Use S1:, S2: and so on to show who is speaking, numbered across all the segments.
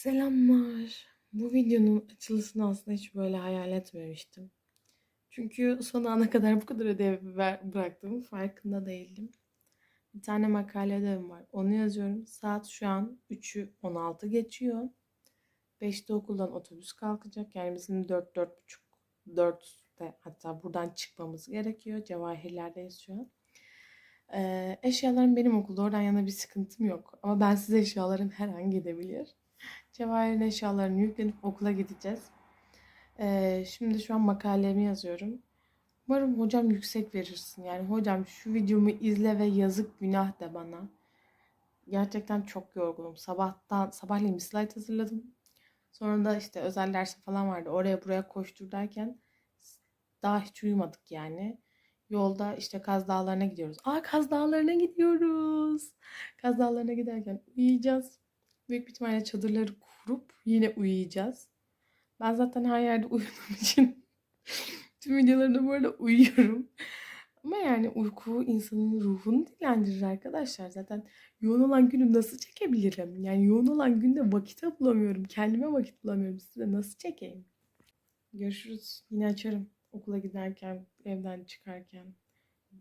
S1: Selamlar. Bu videonun açılışını aslında hiç böyle hayal etmemiştim. Çünkü son ana kadar bu kadar ödev ver- bıraktığımın farkında değildim. Bir tane makale ödevim var. Onu yazıyorum. Saat şu an 3'ü 16 geçiyor. 5'te okuldan otobüs kalkacak. Yani bizim 4 4.30 4'te hatta buradan çıkmamız gerekiyor. Cevahirlerdeyiz şu an. Ee, eşyalarım benim okulda. Oradan yana bir sıkıntım yok. Ama ben size eşyalarım her an gidebilir. Cevahir'in eşyalarını yüklenip okula gideceğiz. Ee, şimdi şu an makalemi yazıyorum. Umarım hocam yüksek verirsin. Yani hocam şu videomu izle ve yazık günah de bana. Gerçekten çok yorgunum. Sabahtan, sabahleyin bir slide hazırladım. Sonra da işte özel dersi falan vardı. Oraya buraya koştur derken daha hiç uyumadık yani. Yolda işte Kaz Dağları'na gidiyoruz. Aa Kaz Dağları'na gidiyoruz. Kaz Dağları'na giderken uyuyacağız. Büyük bir ihtimalle çadırları kurup yine uyuyacağız. Ben zaten her yerde uyuduğum için tüm videolarında bu arada uyuyorum. Ama yani uyku insanın ruhunu dinlendirir arkadaşlar. Zaten yoğun olan günü nasıl çekebilirim? Yani yoğun olan günde vakit bulamıyorum. Kendime vakit bulamıyorum. Size nasıl çekeyim? Görüşürüz. Yine açarım. Okula giderken, evden çıkarken.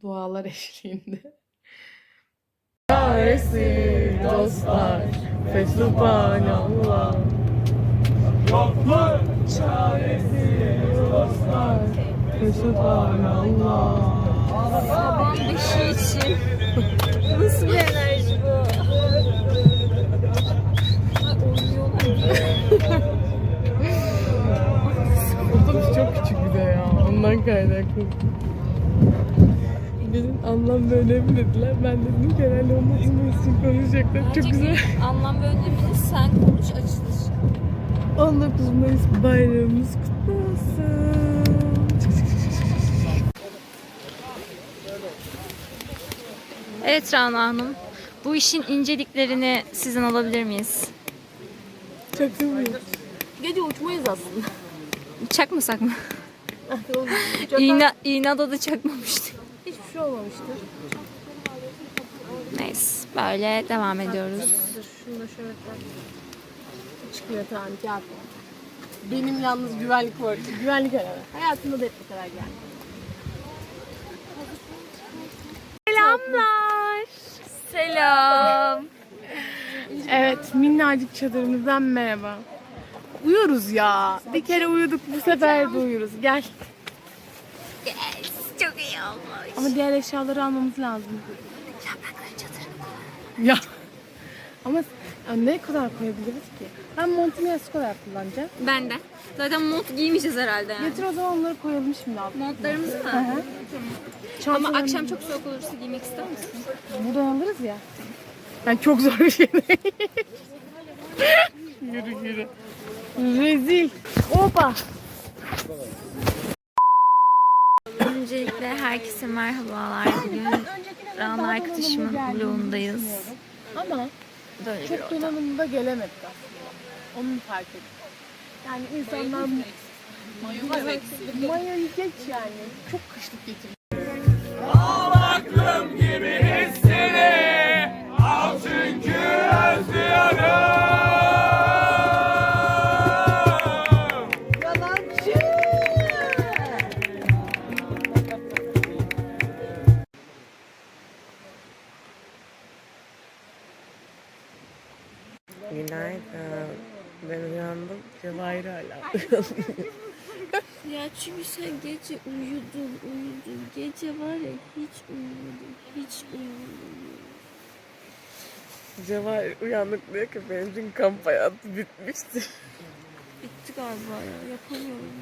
S1: Dualar eşliğinde. Çaresi dostlar, fesubhanallah.
S2: Yokluğun
S1: Çaresi dostlar, fesubhanallah.
S3: Sabah beşi için. Nasıl bir enerji bu?
S1: Otobüs çok küçük bir de ya. Ondan kaynaklı. Benim anlam ve önemi dediler. Ben de dedim ki herhalde onun için konuşacaklar. Çok güzel.
S3: anlam ve önemini sen konuş açılış.
S1: 19 Mayıs bayramımız kutlu olsun.
S3: Evet Rana Hanım. Bu işin inceliklerini sizden alabilir miyiz?
S1: Çok.
S4: Gece uçmayız aslında.
S3: Çakmasak mı? İğne, İğneada da çakmamıştık.
S4: Şey olmamıştır.
S3: Neyse böyle devam ediyoruz.
S4: Dur şunu da şöyle koy. Çıkıyor tamam kağıt. Benim yalnız güvenlik var. Güvenlik önemi. Hayatımda da hep bu kadar geldi.
S3: Selamlar. Selam.
S1: Evet, minnacık çadırımızdan merhaba. Uyuyoruz ya. Bir kere uyuduk, bu sefer de uyuruz. Gel. Ama diğer eşyaları almamız lazım. Ya. Ama ya ne kadar koyabiliriz ki? Ben montumu yastık olarak kullanacağım.
S3: Ben de. Zaten mont giymeyeceğiz herhalde yani.
S1: Getir o zaman onları koyalım şimdi abi.
S3: Montlarımızı mı?
S1: Hı hı.
S3: Ama akşam çok soğuk olursa giymek ister misin?
S1: Buradan alırız ya. Yani çok zor bir şey değil. yürü yürü. Rezil. Opa.
S3: Öncelikle herkese merhabalar. Bugün Rana arkadaşımın vlogundayız.
S1: Ama
S3: Böyle
S1: çok donanımda gelemedik aslında. Onu fark ettim. Yani insanlar Maya'yı geç yani. Çok kışlık getirmiş.
S5: Günaydın. Ben uyandım. Cevahir hala.
S3: Ya çünkü sen gece uyudun, uyudun. Gece var ya hiç uyumadın, hiç uyumadın.
S5: Cevahir uyandık diyor ki benim kamp hayatı bitmişti.
S3: Bitti galiba ya, yapamıyorum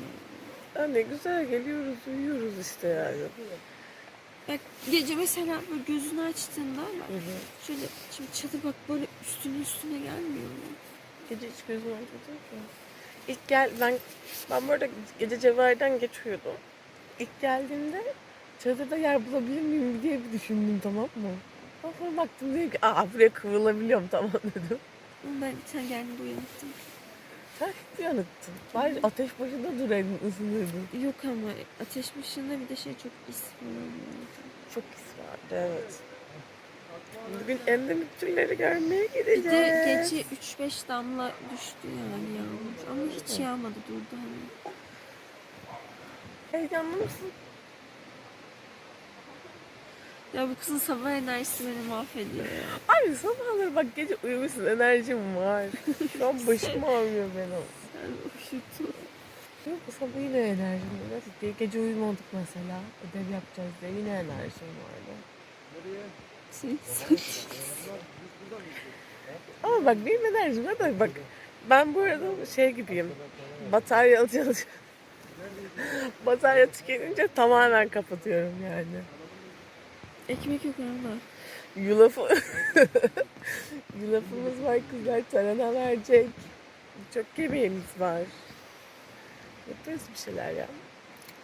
S3: ya.
S5: Ya ne güzel geliyoruz uyuyoruz işte yani.
S3: Bak gece mesela böyle gözünü açtığında bak şöyle şimdi çadır bak böyle üstüne üstüne gelmiyor mu?
S5: Gece hiç gözüm açmadı ki. İlk gel ben ben bu arada gece Cevahir'den geç uyudum. İlk geldiğimde çadırda yer bulabilir miyim diye bir düşündüm tamam mı? Ondan Sonra baktım dedim ki aa buraya kıvrılabiliyorum tamam dedim.
S3: Ama ben sen geldiğinde uyanıktım.
S5: Sen hiç uyanıktın. Bari ateş başında duraydın ısınırdın.
S3: Yok ama ateş başında bir de şey çok is falan vardı.
S5: Çok pis vardı evet. Bugün endemik türleri görmeye
S3: Bir de
S5: gideceğiz.
S3: gece 3-5 damla düştü yani yağmur. Ama hiç yağmadı durdu hani.
S5: Heyecanlı mısın?
S3: Ya bu kızın sabah enerjisi beni mahvediyor ya.
S5: Abi sabahları bak gece uyumuşsun enerjim var. Şu an başım ağrıyor benim.
S3: Sen üşüttün.
S5: Yok sabah yine enerjim var. Ge- Gece uyumadık mesela. Ödev yapacağız diye yine enerjim vardı. Ama bak benim enerjim var da bak ben bu arada şey gibiyim. Batarya alacağım. Batarya tükenince tamamen kapatıyorum yani.
S3: Ekmek yok arada.
S5: Yulafı... Yulafımız var kızlar tarhana verecek. Çok yemeğimiz var. Yaparız bir şeyler ya.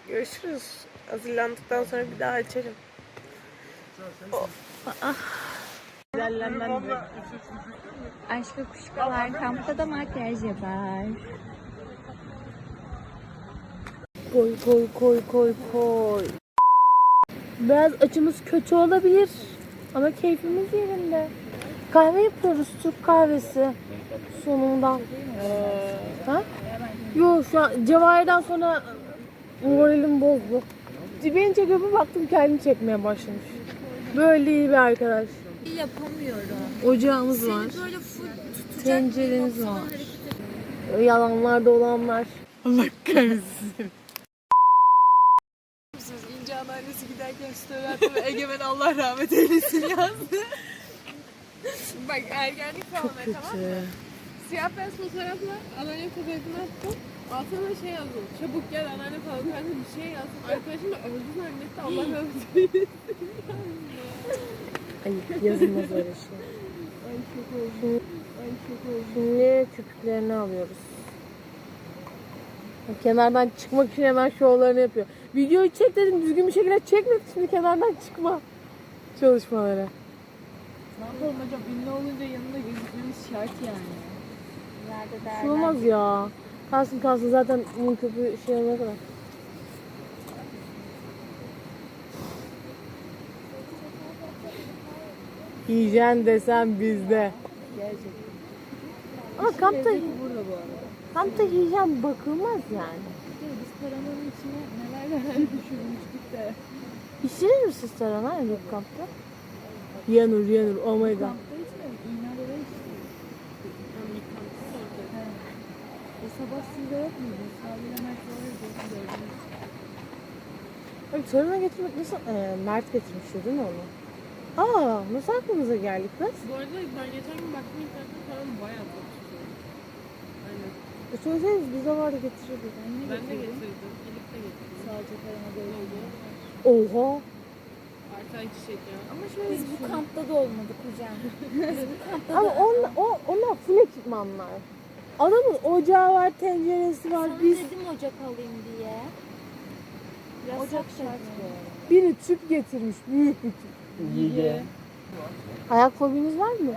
S5: Görüşürüz. Hazırlandıktan sonra bir daha açarım.
S6: Aşk ve kuşkalar kampta da makyaj yapar.
S1: Koy koy koy koy koy. Biraz açımız kötü olabilir ama keyfimiz yerinde. Kahve yapıyoruz Türk kahvesi sonunda. Ha? Yok şu an Cevahir'den sonra moralim bozdu. Beni çekiyor bir baktım kendini çekmeye başlamış. Böyle iyi bir arkadaş.
S6: Yapamıyorum.
S1: Ocağımız var.
S6: Böyle full tutacak
S1: Tenceremiz var. Yalanlarda olanlar.
S7: Allah kahretsin.
S4: Anneannesi giderken story attı ve Egemen Allah rahmet eylesin yazdı. Bak ergenlik falan tamam mı? Siyah beyaz fotoğrafla anneannem fotoğrafını attım. Altına da şey yazdım. Çabuk gel anneanne falan tarzı bir şey yazdım. Arkadaşım da öldü zannetti Allah rahmet eylesin.
S1: Ayıp yazılmaz öyle şey.
S4: Ay çok oldu. Ay çok oldu.
S1: Şimdi köpüklerini alıyoruz. Kenardan çıkmak için hemen şovlarını yapıyor. Videoyu çek dedim düzgün bir şekilde çekmedi. Şimdi kenardan çıkma çalışmaları.
S4: Ne yapalım hocam ünlü olunca yanında gözükmemiz şart yani.
S6: Nerede
S1: Bir
S6: derler.
S1: şey olmaz ya. Kalsın kalsın zaten bunun köpüğü şey olana kadar. Hijyen desem bizde.
S4: Gerçekten.
S1: Ama kampta,
S4: burada bu arada.
S1: Kampta hijyen bakılmaz yani.
S4: De biz paranın içine neler neler düşürmüştük de.
S1: Pişirir misiniz tarhana ilk kampta? Yanır yanır oh my god.
S4: Kampta. E sabah sizde yok muydu? Sabiyle Mert vardı. Gördünüz.
S1: Abi tarhana getirmek nasıl? Ee, Mert getirmişti değil mi onu? Aa nasıl aklımıza geldi kız?
S4: Bu arada ben geçen gün baktım internetten falan bayağı oldu. Aynen.
S1: E söyleseniz bize var da getirirdik.
S4: Ben de getirdim. Elif de getirdi. Sadece karama oldu.
S1: Oha.
S4: Artı ayçiçek ya.
S6: Ama şöyle biz bu kampta da olmadık hocam. Biz bu kampta
S1: Ama
S6: da...
S1: on, o, onlar full ekipmanlar. Adamın ocağı var, tenceresi var.
S6: Sana
S1: Biz
S6: dedim ocak alayım diye. Ocak şart
S1: biri tüp getirmiş, büyük bir tüp. Ayak fobiniz var mı?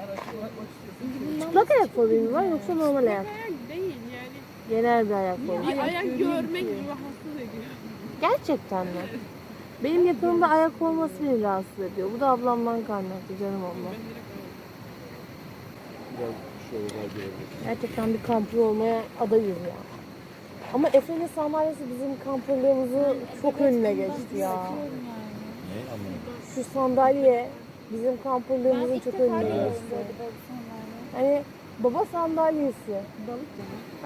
S1: Çıplak ayak fobiniz var yoksa normal ayak? Genel bir ayak fobi.
S4: Bir ayak görmek gibi rahatsız ediyor.
S1: Gerçekten mi? Benim yakınımda ayak olması beni rahatsız ediyor. Bu da ablamdan kaynaklı canım ablam. Gerçekten bir kampır olmaya adayız ya. Ama Efe'nin sandalyesi bizim kampırlığımızı çok önüne geçti ya. Şu sandalye bizim kampırlığımızın çok önüne geçti. Hani baba sandalyesi.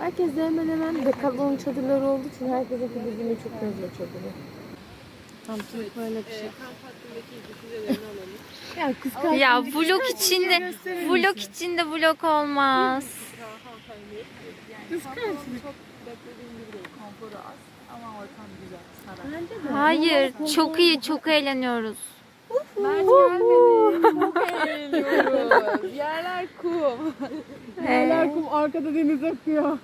S1: Herkes de hemen hemen Decathlon çadırları olduğu için herkesin birbirine çok benziyor çadırı. Tam Türk böyle bir şey.
S4: Kamp hakkındaki düşüncelerini alalım.
S1: Ya kıskanç.
S6: Ya vlog içinde, vlog içinde vlog olmaz.
S4: Kıskançlık. Çok beklediğim gibi değil. Konforu az ama ortam güzel.
S6: Hayır, çok iyi, çok eğleniyoruz.
S4: Mert gelmedi. Çok eğleniyoruz. Yerler kum.
S1: Yerler kum arkada deniz akıyor.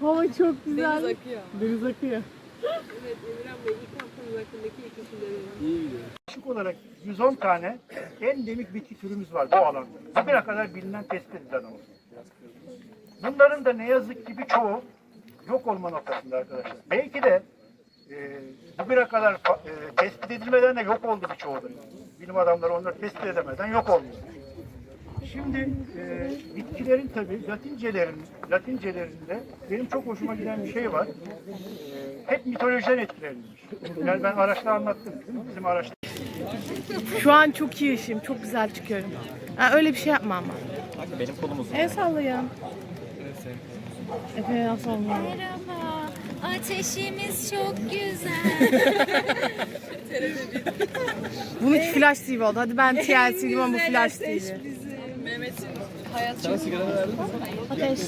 S1: Hava çok güzel.
S4: Deniz akıyor.
S1: Deniz akıyor.
S4: Evet Emirhan Bey ilk kampımız hakkındaki ilk düşüncelerini.
S8: Yaklaşık olarak 110 tane endemik bitki türümüz var bu alanda. Bugüne kadar bilinen tespit edilen ama. Bunların da ne yazık ki birçoğu yok olma noktasında arkadaşlar. Belki de e, bugüne kadar e, tespit edilmeden de yok oldu birçoğu bilim adamları onları tespit edemeden yok olmuyor. Şimdi e, bitkilerin tabii Latincelerin, Latincelerinde benim çok hoşuma giden bir şey var. E, hep mitolojiden etkilenilmiş. Yani ben araçta anlattım? Bizim araçta.
S1: Şu an çok iyi ışığım. Çok güzel çıkıyorum. Ha, öyle bir şey yapma ama.
S2: Benim kolum uzun.
S1: El sallayın. Efe el sallıyor.
S6: Merhaba. Ateşimiz çok güzel.
S1: Bunun hiç flash TV oldu. Hadi ben TLC'yim ama bu flash TV. Ateş.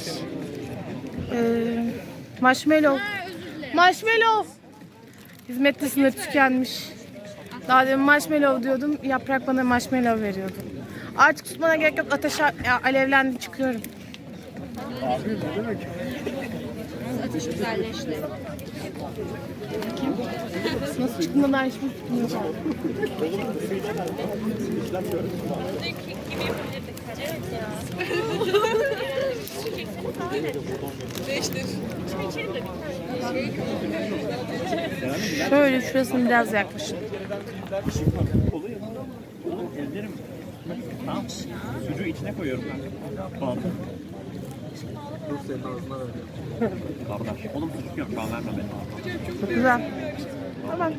S1: Ee, marshmallow. Marshmallow. Hizmetli sınır tükenmiş. Daha demin marshmallow diyordum. Yaprak bana marshmallow veriyordu. Artık tutmana gerek yok. Ateş alevlendi çıkıyorum.
S6: Ateş güzelleşti.
S1: Nasıl çıktığından dair hiçbir fikrim yok. Şöyle şurasını biraz yaklaşın.
S2: Tamam. Sucuğu içine koyuyorum ben. Dur senin ağzına ver. Kardeş. Oğlum sucuk yok. An verme beni.
S1: Güzel. Tamam.